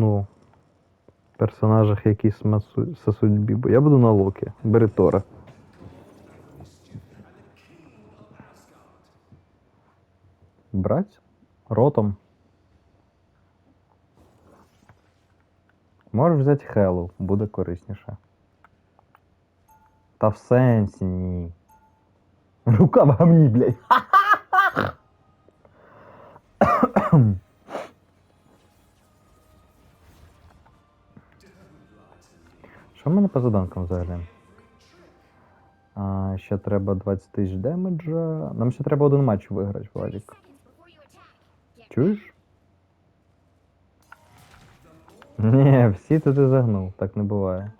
ну, персонажах, які сосуть бібу. Я буду на Локі. Бери Тора. Брать? Ротом. Можеш взяти Хелу, буде корисніше. Та в сенсі ні. Рука в гамні, блядь. Що в мене по заданкам взагалі? А, ще треба 20 тисяч демеджа. Нам ще треба один матч виграти, Владик. Чуєш? Ні, всі туди загнув, так не буває.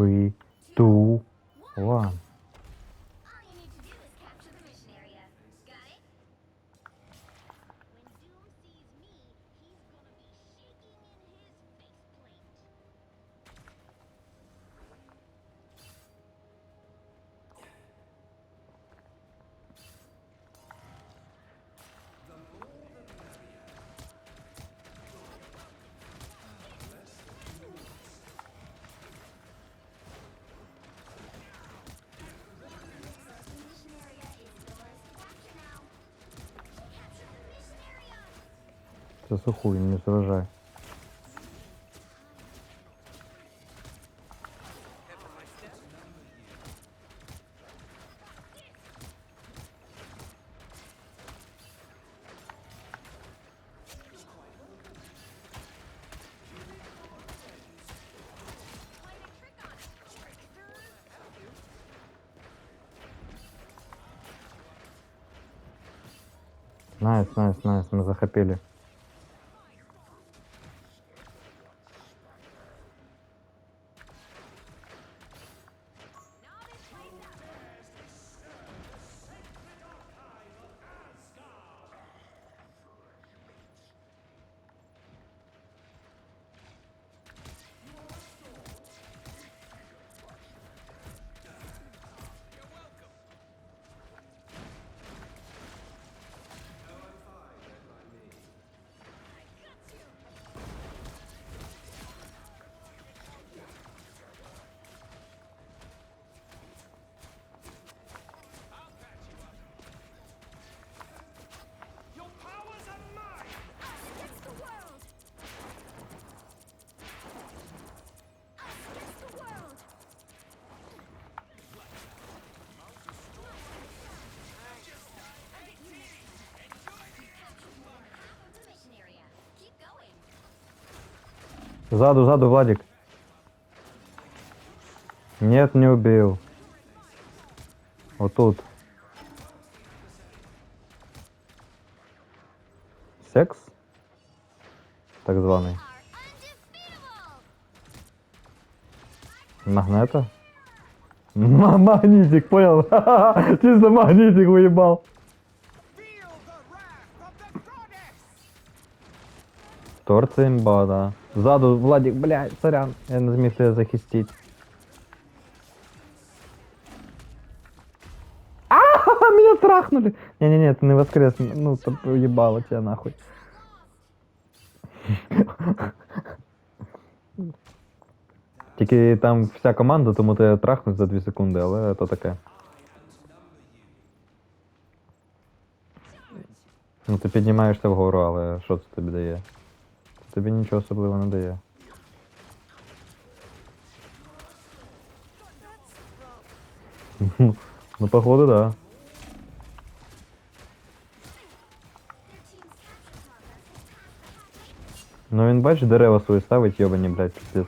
Three, two, one. Це сухуй, не заважай. Найс, найс, найс, мы захопили. заду заду Владик. Нет, не убил. Вот тут. Секс? Так званый. Магнета? Магнитик, понял? Чисто магнитик выебал. Торт имба, да. Ззаду, Владик, блядь, сорян. Я не зміг тебе захистити. А, меня трахнули. Не-не-не, ты не воскрес. Ну, ты уебало тебя нахуй. Тільки там вся команда, тому тебе трахнуть за 2 секунди, але то таке. Ну, ти піднімаєшся вгору, але що це тобі дає? Це тобі нічого особливого не дає. Ну, походу, да. Ну він бачиш, дерева свої ставить, йобані, блядь, пиздец.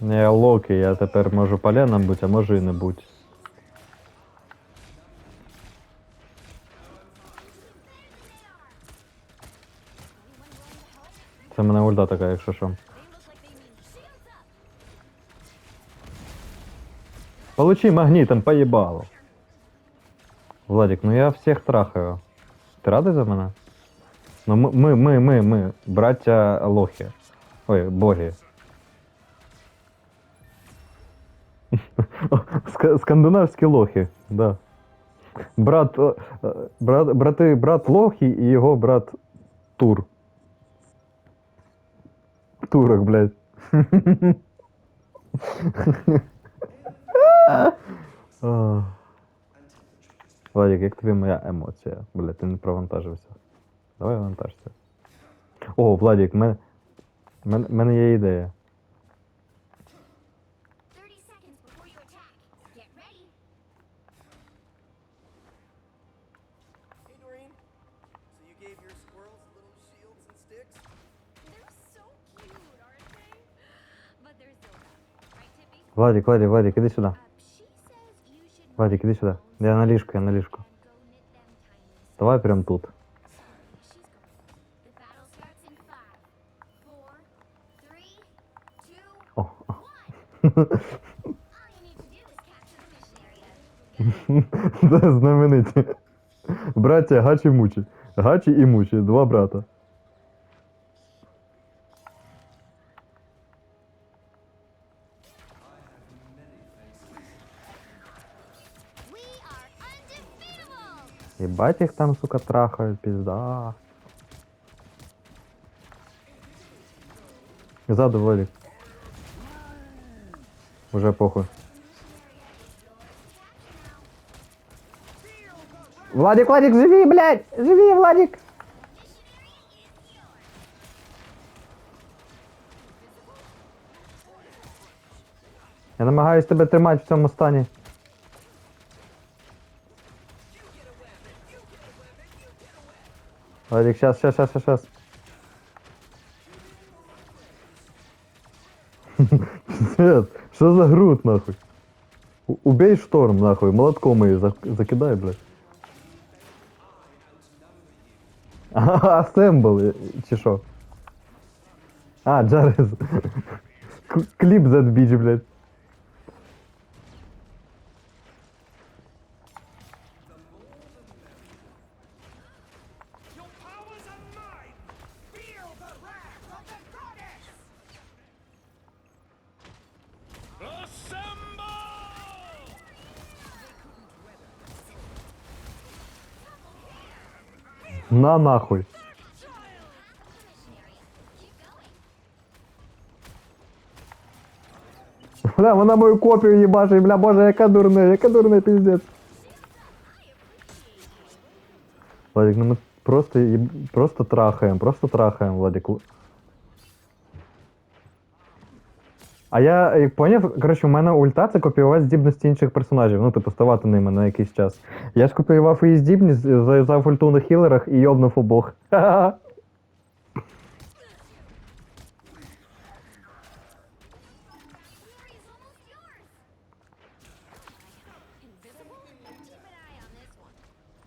Не я Локі, я тепер можу поленом бути, а можу і не бути. Це мене ульта така, якщо що. Получи магнитом, поебало. Владик, ну я всех трахаю. Ти радий за мене? Ну ми, ми, ми, ми, ми, браття лохи. Ой, боги. Скандинавські лохи, да. Брат, е, е, брат, брати, брат Лохі і його брат Тур. Турок, блядь. Владик, як тобі моя емоція? Блядь, ти не провантажився. Давай вантажся. О, Владик, в мене, мене є ідея. Владик, Владик, Владик. Uh, you should Владик, іди сюди. Я на ліжку, я на tiny Давай прям тут. О. Це знамениті. Браття Гачі Мучі. Гачі і Мучі, два брата. Єбать їх там, сука, трахають, пізда. Ззаду Владик. Уже похуй. Владик, Владик, живи, блядь! Живи, Владик! Я намагаюсь тебе тримати в цьому стані. Владик, сейчас, сейчас, сейчас, сейчас. Пиздец, что за груд, нахуй? Убей шторм, нахуй, молотком зак- закидай, блядь. Ага, асембл, чи що? А, Джарес. К- Кліп that блядь. На нахуй. Бля, вона мою копію їбашить, бля, боже, яка дурне, яка дурне, піздець. Владик, ну ми просто, їб- просто трахаємо, просто трахаємо, Владик. А я як поняв, коротше, у мене ульта це копіювати здібності інших персонажів, ну, типу, ставати ними на якийсь час. Я ж копіював її здібність, зав'язав ульту на хілерах і йобнув обох.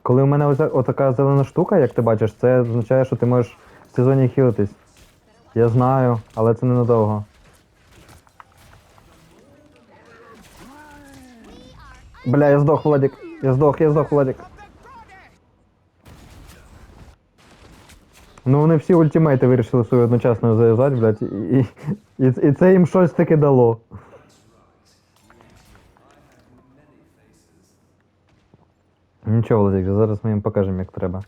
Коли у мене отака зелена штука, як ти бачиш, це означає, що ти можеш в сезоні хілитись. Я знаю, але це ненадовго. Бля, я здох, Владик. Я здох, я здох, Владик. Ну вони всі ультимейти вирішили свої одночасно зав'язати, блядь, і, і, і, це їм щось таки дало. Нічого, Владик, зараз ми їм покажемо, як треба.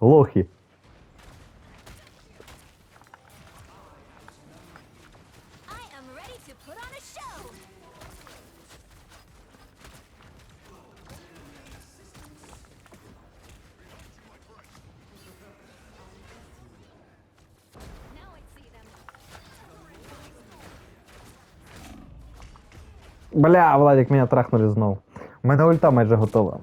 Лохи. Бля, Владик, мене трахнули знов. У мене ульта майже готова.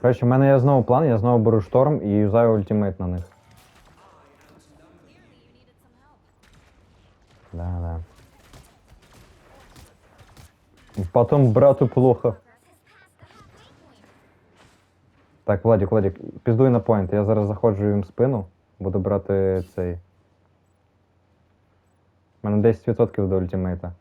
Коротше, в мене є знову план, я знову беру шторм і юзаю ультимейт на них. Да, да. Потом брату плохо. Так, Владик, Владик, піздуй на поінт. Я зараз заходжу їм спину, буду брати цей. У мене 10% до ультимейта.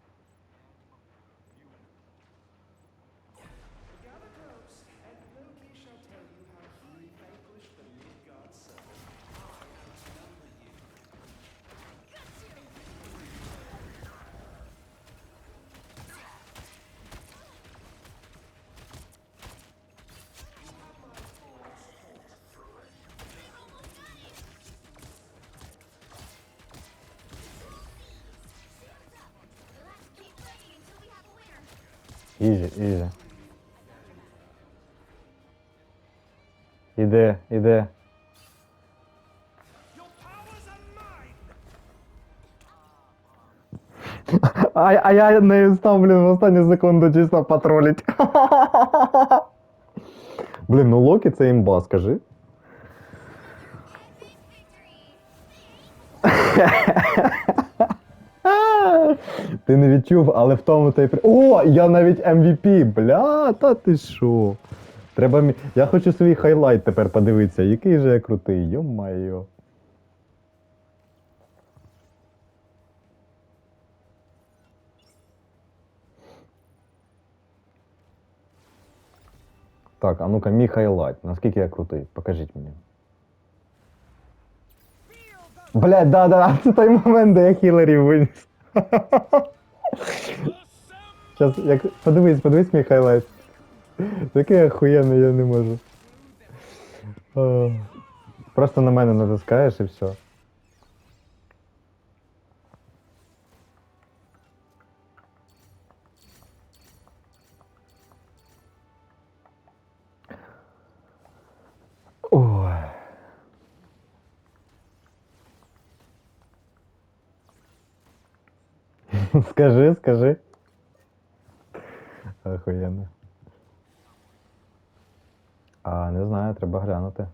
Ізі, ізі. Іде, іде. А, а я не став, блін, в останню секунду чисто патролить. Блін, ну Локі це імба, скажи. Ти не відчув, але в тому й при. О, я навіть MVP, бля, та ти що? Треба мі... Я хочу свій хайлайт тепер подивитися, який же я крутий, йо-майо. Так, а ну-ка, мій хайлайт. Наскільки я крутий? Покажіть мені. Блядь, да, да, це той момент, де я хілерів виніс. Сейчас, як... подивись, подивись мій хайлайт. Такий охуєнний я не можу. Просто на мене натискаєш і все. Скажи, скажи. Охуєнно. А, не знаю, треба глянути.